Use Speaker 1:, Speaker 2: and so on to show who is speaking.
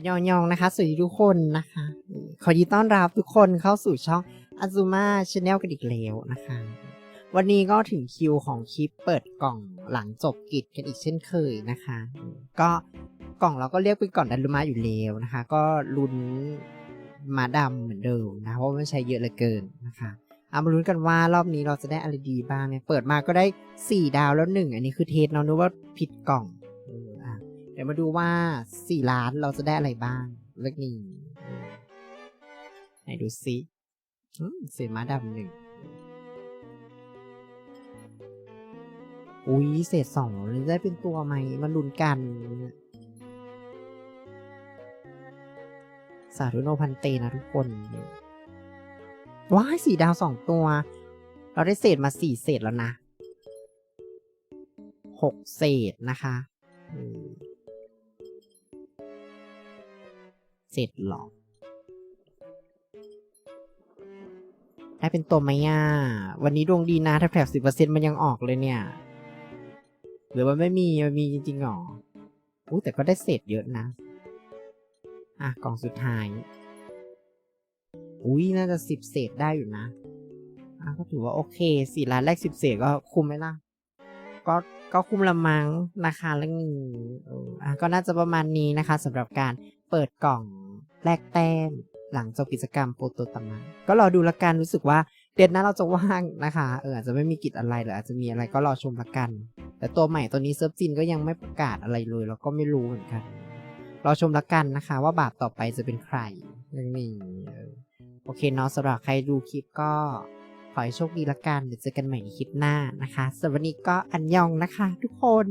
Speaker 1: อันยองยองนะคะสวัสดีทุกคนนะคะ ขอยินต้อนรับทุกคนเข้าสู่ช่องอาซูมาชาแนลกันอีกแล้วนะคะ วันนี้ก็ถึงคิวของคลิปเปิดกล่องหลังจบกิจกันอีกเช่นเคยนะคะ ก็กล่องเราก็เรียกเป็นกล่องดันลุมาอยู่แล้วนะคะ ก็ลุ้นมาดำเหมือนเดิมนะเพราะมันใช้เยอะเหลือเกินนะคะเอามาลุ้นกันว่ารอบนี้เราจะได้อะไรดีบ้างเนี่ยเปิดมาก็ได้สี่ดาวแล้วหนึ่งอันนี้คือเทสเนาะนึกว่าผิดกล่อง ดี๋ยวมาดูว่าสี่ล้านเราจะได้อะไรบ้างเลขนี้ไหนดูซิอืมเศษม้าดำหนึ่งอุ้ยเศษสองเลยได้เป็นตัวไหมมาลุนกัน สาธุโนพันเตนะทุกคน ว้ายสี่ดาวสองตัว เราได้เศษมาสี่เศษแล้วนะหกเศษนะคะ อืม เสร็จหรอได้เป็นตัวไหมอะ วันนี้ดวงดีนะ ถ้าแผลสิบเปอร์เซ็นมันยังออกเลยเนี่ย หรือว่าไม่มี มันมีจริงๆหรออู้แต่ก็ได้เศษเยอะนะ อะ กล่องสุดท้าย อุ้ยน่าจะสิบเศษได้อยู่นะ อะ ก็ถือว่าโอเคสี่ล้านแรกสิบเศษก็คุ้มไหมล่ะ ก็ก็คุ้มละมั้งนะคะเรื่องนี้อะก็น่าจะประมาณนี้นะคะสำหรับการเปิดกล่อง แลกแต้มหลังจบกิจกรรมโปรโตตมะก็รอดูละกันรู้สึกว่าเดือนหน้าเราจะว่างนะคะเอออาจจะไม่มีกิจอะไรหรืออาจจะมีอะไรก็รอชมละกัน แต่ตัวใหม่ตัวนี้เซิร์ฟจีนก็ยังไม่ประกาศอะไรเลยเราก็ไม่รู้เหมือนกันรอชมละกันนะคะ ว่าบาทต่อไปจะเป็นใครเรื่องนี้โอเคเนาะสำหรับใครดูคลิปก็ขอให้โชคดีละกันเดี๋ยวเจอกันใหม่ในคลิปหน้านะคะสำหรับวันนี้ก็อันยองนะคะ ทุกคน